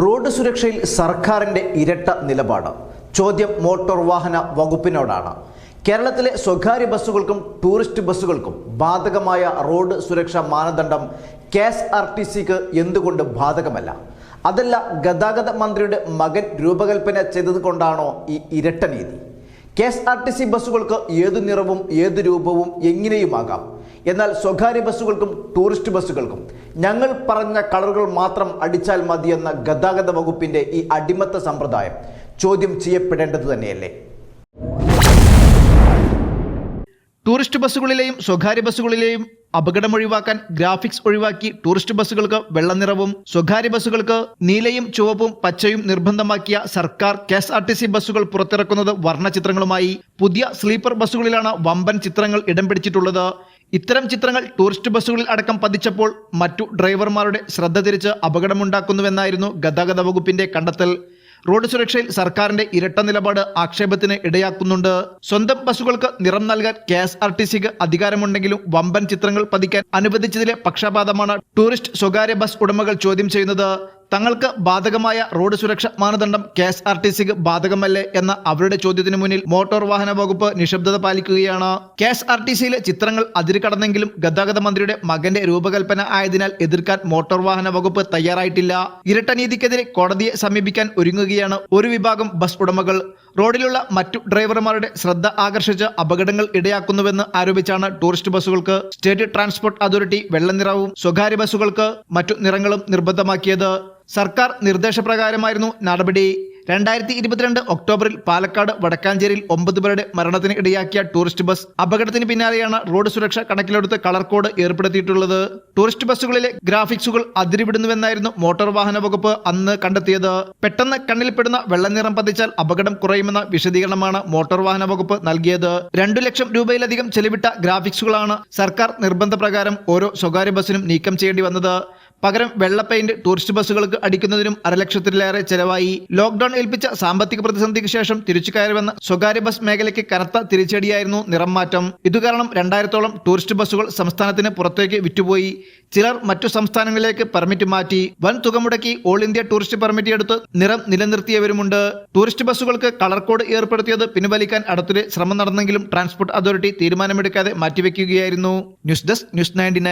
Road സുരക്ഷയിൽ സർക്കാരിന്റെ ഇരട്ട നിലപാട്. ചോദ്യം മോട്ടോർ വാഹന വകുപ്പിനോടാണ്. കേരളത്തിലെ സ്വകാര്യ ബസ്സുകൾക്കും ടൂറിസ്റ്റ് ബസ്സുകൾക്കും ബാധകമായ റോഡ് സുരക്ഷാ മാനദണ്ഡം കെ എസ് ആർ ടി സിക്ക് എന്തുകൊണ്ട് ബാധകമല്ല? അതല്ല ഗതാഗത മന്ത്രിയുടെ മകൻ രൂപകൽപ്പന ചെയ്തതുകൊണ്ടാണോ ഈ ഇരട്ട നീതി? K S R T C ബസ്സുകൾക്ക് ഏതു നിറവും ഏതു രൂപവും എങ്ങനെയുമാകാം? എന്നാൽ സ്വകാര്യ ബസ്സുകൾക്കും ടൂറിസ്റ്റ് ബസ്സുകൾക്കും ഞങ്ങൾ പറഞ്ഞ കളറുകൾ മാത്രം അടിച്ചാൽ മതിയെന്ന ഗതാഗത വകുപ്പിന്റെ ഈ അടിമത്ത സമ്പ്രദായം ചോദ്യം ചെയ്യപ്പെടേണ്ടത് തന്നെയല്ലേ? ടൂറിസ്റ്റ് ബസ്സുകളിലെയും സ്വകാര്യ ബസ്സുകളിലെയും അപകടം ഒഴിവാക്കാൻ ഗ്രാഫിക്സ് ഒഴിവാക്കി ടൂറിസ്റ്റ് ബസ്സുകൾക്ക് വെള്ളനിറവും സ്വകാര്യ ബസ്സുകൾക്ക് നീലയും ചുവപ്പും പച്ചയും നിർബന്ധമാക്കിയ സർക്കാർ K S R T C ബസ്സുകൾ പുറത്തിറക്കുന്നത് വർണ ചിത്രങ്ങളുമായി. പുതിയ സ്ലീപ്പർ ബസ്സുകളിലാണ് വമ്പൻ ചിത്രങ്ങൾ ഇടം പിടിച്ചിട്ടുള്ളത്. ഇത്തരം ചിത്രങ്ങൾ ടൂറിസ്റ്റ് ബസ്സുകളിൽ അടക്കം പതിച്ചപ്പോൾ മറ്റു ഡ്രൈവർമാരുടെ ശ്രദ്ധ തിരിച്ച് അപകടമുണ്ടാക്കുന്നുവെന്നായിരുന്നു ഗതാഗത വകുപ്പിന്റെ കണ്ടെത്തൽ. റോഡ് സുരക്ഷയിൽ സർക്കാരിന്റെ ഇരട്ട നിലപാട് ആക്ഷേപത്തിന് ഇടയാക്കുന്നുണ്ട്. സ്വന്തം ബസ്സുകൾക്ക് നിറം നൽകാൻ കെ എസ് ആർ ടി സിക്ക് അധികാരമുണ്ടെങ്കിലും വമ്പൻ ചിത്രങ്ങൾ പതിക്കാൻ അനുവദിച്ചതിലെ പക്ഷപാതമാണ് ടൂറിസ്റ്റ് സ്വകാര്യ ബസ് ഉടമകൾ ചോദ്യം ചെയ്യുന്നത്. തങ്ങൾക്ക് ബാധകമായ റോഡ് സുരക്ഷ മാനദണ്ഡം കെ എസ് ആർ ടി സിക്ക് ബാധകമല്ലേ എന്ന അവരുടെ ചോദ്യത്തിന് മുന്നിൽ മോട്ടോർ വാഹന വകുപ്പ് നിശബ്ദത പാലിക്കുകയാണ്. കെ എസ് ആർ ടി സിയിലെ ചിത്രങ്ങൾ അതിരുകടന്നെങ്കിലും ഗതാഗത മന്ത്രിയുടെ മകന്റെ രൂപകൽപ്പന ആയതിനാൽ എതിർക്കാൻ മോട്ടോർ വാഹന വകുപ്പ് തയ്യാറായിട്ടില്ല. ഇരട്ടനീതിക്കെതിരെ കോടതിയെ സമീപിക്കാൻ ഒരുങ്ങുകയാണ് ഒരു വിഭാഗം ബസ് ഉടമകൾ. റോഡിലുള്ള മറ്റു ഡ്രൈവർമാരുടെ ശ്രദ്ധ ആകർഷിച്ച് അപകടങ്ങൾ ഇടയാക്കുന്നുവെന്ന് ആരോപിച്ചാണ് ടൂറിസ്റ്റ് ബസ്സുകൾക്ക് സ്റ്റേറ്റ് ട്രാൻസ്പോർട്ട് അതോറിറ്റി വെള്ളനിറവും സ്വകാര്യ ബസ്സുകൾക്ക് മറ്റു നിറങ്ങളും നിർബന്ധമാക്കിയത്. സർക്കാർ നിർദ്ദേശപ്രകാരമായിരുന്നു നടപടി. രണ്ടായിരത്തി ഇരുപത്തിരണ്ട് ഒക്ടോബറിൽ പാലക്കാട് വടക്കാഞ്ചേരിയിൽ ഒമ്പത് പേരുടെ മരണത്തിന് ഇടയാക്കിയ ടൂറിസ്റ്റ് ബസ് അപകടത്തിന് പിന്നാലെയാണ് റോഡ് സുരക്ഷ കണക്കിലെടുത്ത് കളർ കോഡ് ഏർപ്പെടുത്തിയിട്ടുള്ളത്. ടൂറിസ്റ്റ് ബസ്സുകളിലെ ഗ്രാഫിക്സുകൾ അതിരിവിടുന്നുവെന്നായിരുന്നു മോട്ടോർ വാഹന വകുപ്പ് അന്ന് കണ്ടെത്തിയത്. പെട്ടെന്ന് കണ്ണിൽപ്പെടുന്ന വെള്ളനിറം പതിച്ചാൽ അപകടം കുറയുമെന്ന വിശദീകരണമാണ് മോട്ടോർ വാഹന വകുപ്പ് നൽകിയത്. രണ്ടു ലക്ഷം രൂപയിലധികം ചെലവിട്ട ഗ്രാഫിക്സുകളാണ് സർക്കാർ നിർബന്ധപ്രകാരം ഓരോ സ്വകാര്യ ബസ്സിനും നീക്കം ചെയ്യേണ്ടി വന്നത്. പകരം വെള്ള പെയിന്റ് ടൂറിസ്റ്റ് ബസ്സുകൾക്ക് അടിക്കുന്നതിനും അരലക്ഷത്തിലേറെ ചെലവായി. ലോക്ഡൌൺ ഏൽപ്പിച്ച സാമ്പത്തിക പ്രതിസന്ധിക്ക് ശേഷം തിരിച്ചു കയറിവന്ന സ്വകാര്യ ബസ് മേഖലയ്ക്ക് കനത്ത തിരിച്ചടിയായിരുന്നു നിറം മാറ്റം ഇതുകാരണം രണ്ടായിരത്തോളം ടൂറിസ്റ്റ് ബസ്സുകൾ സംസ്ഥാനത്തിന് പുറത്തേക്ക് വിറ്റുപോയി. ചിലർ മറ്റു സംസ്ഥാനങ്ങളിലേക്ക് പെർമിറ്റ് മാറ്റി. വൻ തുക മുടക്കി ഓൾ ഇന്ത്യ ടൂറിസ്റ്റ് പെർമിറ്റ് എടുത്ത് നിറം നിലനിർത്തിയവരുമുണ്ട്. ടൂറിസ്റ്റ് ബസ്സുകൾക്ക് കളർ കോഡ് ഏർപ്പെടുത്തിയത് പിൻവലിക്കാൻ അടുത്തിടെ ശ്രമം നടന്നെങ്കിലും ട്രാൻസ്പോർട്ട് അതോറിറ്റി തീരുമാനമെടുക്കാതെ മാറ്റിവെക്കുകയായിരുന്നു. News desk news ninety